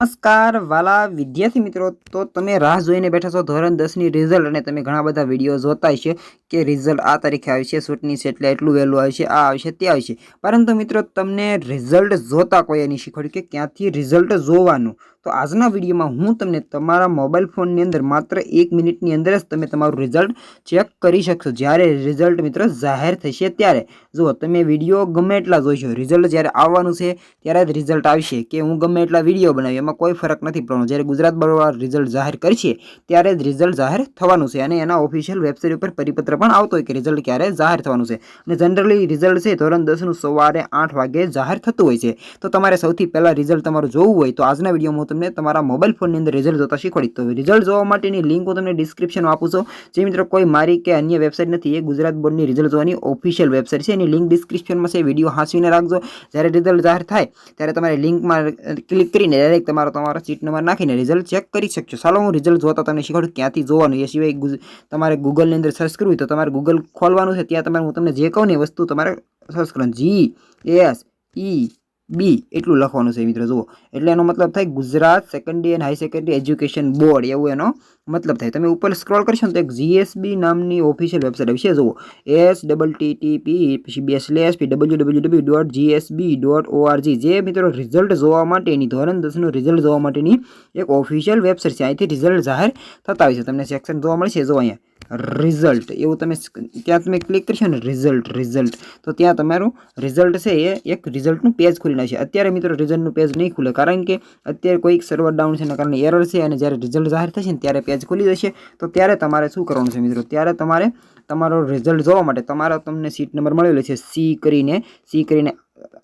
નમસ્કાર વાલા વિદ્યાર્થી મિત્રો, તો તમે રાહ જોઈને બેઠા છો ધોરણ દસની રિઝલ્ટ અને તમે ઘણા બધા વીડિયો જોતા હશે કે રિઝલ્ટ આ તારીખે આવશે શૂટની છે એટલે એટલું વહેલું આવશે આ આવશે તે આવશે પરંતુ મિત્રો, તમને રિઝલ્ટ જોતા કોઈ એની શીખવાડ્યું કે ક્યાંથી રિઝલ્ટ જોવાનું? તો આજના વિડીયોમાં હું તમને તમારા મોબાઈલ ફોનની અંદર માત્ર એક મિનિટની અંદર જ તમે તમારું રિઝલ્ટ ચેક કરી શકશો. જ્યારે રિઝલ્ટ મિત્રો જાહેર થશે ત્યારે. જુઓ, તમે વીડિયો ગમે એટલા જોઈશો રિઝલ્ટ જ્યારે આવવાનું છે, ત્યારે જ રિઝલ્ટ આવશે. કે હું ગમે એટલા વીડિયો બનાવી એમાં કોઈ ફરક નથી પડવાનો. જ્યારે ગુજરાત બરોબર રિઝલ્ટ જાહેર કરશે ત્યારે જ રિઝલ્ટ જાહેર થવાનું છે અને એના ઓફિશિયલ વેબસાઇટ ઉપર પરિપત્ર પણ આવતો હોય કે રિઝલ્ટ ક્યારે જાહેર થવાનું છે. અને જનરલી રિઝલ્ટ છે ધોરણ દસનું સવારે આઠ વાગે જાહેર થતું હોય છે. તો તમારે સૌથી પહેલાં રિઝલ્ટ તમારું જોવું હોય તો આજના વિડીયોમાં હું તમને તમારા મોબાઈલ ફોનની અંદર રિઝલ્ટ જોતા શીખવાડી તો રિઝલ્ટ જોવા માટેની લિંક હું તમને ડિસ્ક્રિપ્શનમાં આપું છું. જે મિત્રો કોઈ મારી કે અન્ય વેબસાઇટ નથી, એ ગુજરાત બોર્ડની રિઝલ્ટ જોવાની ઓફિશિયલ વેબસાઇટ છે. એની લિંક ડિસ્ક્રિપ્શનમાં છે વીડિયો હાંસવીને રાખજો. જ્યારે રિઝલ્ટ જાહેર થાય, ત્યારે તમારે લિંકમાં ક્લિક કરીને ડાયરેક્ટ તમારો તમારો સીટ નંબર નાખીને રિઝલ્ટ ચેક કરી શકશો ચાલો હું રિઝલ્ટ જોતા તમને શીખવાડું ક્યાંથી જોવાનું. એ સિવાય તમારે ગૂગલની અંદર સર્ચ કરવું તો તમારે ગૂગલ ખોલવાનું છે. ત્યાં તમારે હું તમને જે કહું ને વસ્તુ તમારે સર્ચ કરવાનું. જી એસ ઈ બી એટલું લખવાનું છે મિત્રો, જુઓ. એટલે એનો મતલબ થાય Gujarat secondary and high secondary education board એવું એનો મતલબ થાય. તમે ઉપર સ્ક્રોલ કરશો ને તો એક જીએસબી નામની ઓફિશિયલ વેબસાઇટ વિશે જુઓ. S double T T P પછી B slash P W W W dot GSB dot ORG જે મિત્રો રિઝલ્ટ જોવા માટેની, ધોરણ દસનું રિઝલ્ટ જોવા માટેની એક ઓફિશિયલ વેબસાઇટ છે. અહીંથી રિઝલ્ટ જાહેર થતા હોય છે. તમને સેક્શન જોવા મળશે જો અહીંયા. રિઝલ્ટ. એવું તમે ત્યાં તમે ક્લિક કરશો ને રિઝલ્ટ રિઝલ્ટ, તો ત્યાં તમારું રિઝલ્ટ છે એ એક રિઝલ્ટનું પેજ ખુલી નાખશે. અત્યારે મિત્રો રિઝલ્ટનું પેજ નહીં ખુલે, કારણ કે અત્યારે કોઈક સર્વર ડાઉન છે એના કારણે એરર છે અને જ્યારે રિઝલ્ટ જાહેર થશે ને ત્યારે પેજ ખુલી જશે. તો ત્યારે તમારે શું કરવાનું છે મિત્રો? ત્યારે તમારે તમારો રિઝલ્ટ જોવા માટે તમારો તમને સીટ નંબર મળેલો છે. સી કરીને સી કરીને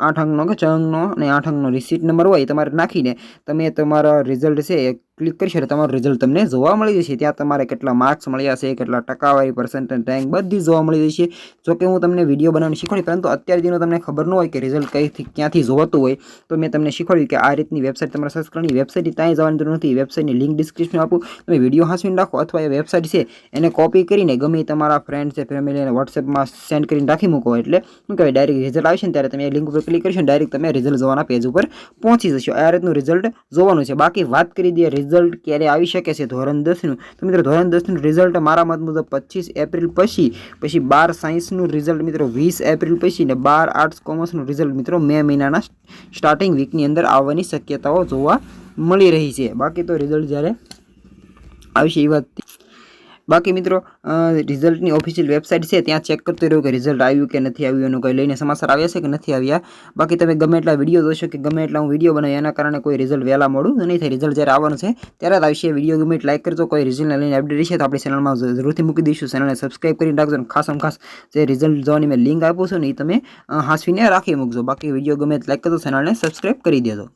આઠ અંકનો કે છ અંકનો અને આઠ અંકનો રિસીટ નંબર હોય તમારે નાખીને તમે તમારા રિઝલ્ટ છે એ ક્લિક કરશો એટલે તમારું રિઝલ્ટ તમને જોવા મળી જશે. ત્યાં તમારે કેટલા માર્ક્સ મળ્યા છે, કેટલા ટકાવારી પર્સન્ટેજ રેન્ક બધી જોવા મળી જશે. જો કે હું તમને વીડિયો બનાવવાની શીખવાડી, પરંતુ અત્યાર દિનો તમને ખબર ન હોય કે રિઝલ્ટ કઈથી, ક્યાંથી જોવાતું હોય, તો મેં તમને શીખવાડ્યું કે આ રીતની વેબસાઇટ તમારે સર્ચ કરવાની વેબસાઇટ ત્યાં જવાની જરૂર નથી. વેબસાઇટની લિંક ડિસ્ક્રિપ્શન આપું. તમે વીડિયો હાંસવીને રાખો અથવા એ વેબસાઇટ છે, એને કોપી કરીને ગમે તમારા ફ્રેન્ડ છે ફેમિલીને વોટ્સએપમાં સેન્ડ કરીને રાખી મૂકો. એટલે શું કહેવાય? ડાયરેક્ટ રિઝલ્ટ આવશે ને ત્યારે તમે એ લિંક ઉપર ક્લિક કરશો ડાયરેક્ટ તમે રિઝલ્ટ જોવાના પેજ ઉપર પહોંચી જશો. આ રીતનું રિઝલ્ટ જોવાનું છે. બાકી વાત કરી દઈએ રિઝલ્ટ ક્યારે આવી શકે છે ધોરણ દસનું. તો મિત્રો ધોરણ દસનું રિઝલ્ટ મારા મત મુજબ પચીસ એપ્રિલ પછી પછી બાર સાયન્સનું રિઝલ્ટ મિત્રો વીસ એપ્રિલ પછી ને બાર આર્ટ્સ કોમર્સનું રિઝલ્ટ મિત્રો મે મહિનાના સ્ટાર્ટિંગ વીકની અંદર આવવાની શક્યતાઓ જોવા મળી રહી છે. બાકી તો રિઝલ્ટ જ્યારે આવશે એ વાત બાકી મિત્રો રિઝલ્ટની ઓફિશિયલ વેબસાઇટ છે, ત્યાં ચેક કરતો રહ્યું કે રિઝલ્ટ આવ્યું કે નથી આવ્યું, એનું કંઈ લઈને સમાચાર આવ્યા છે કે નથી આવ્યા. બાકી તમે ગમે એટલા વીડિયો જોશો કે ગમે એટલા હું વીડિયો બનાવી, એના કારણે કોઈ રિઝલ્ટ વહેલા મોડું નહીં થાય, રિઝલ્ટ જ્યારે આવવાનું છે, ત્યારે જ આવશે વીડિયો ગમે લાઇક કરજો, કોઈ રિઝલ્ટને લઈને અપડેટ છે તો આપણી ચેનલમાં જરૂરથી મૂકી દઈશું. ચેનલને સબસ્ક્રાઈબ કરીને રાખજો અને ખાસ ખાસ જે રિઝલ્ટ જોવાની મેં લિંક આપું છું ને એ તમે હાંસવીને રાખી મૂકજો. બાકી વીડિયો ગમે લાઈક કરજો ચેનલને સબસ્ક્રાઈબ કરી દેજો.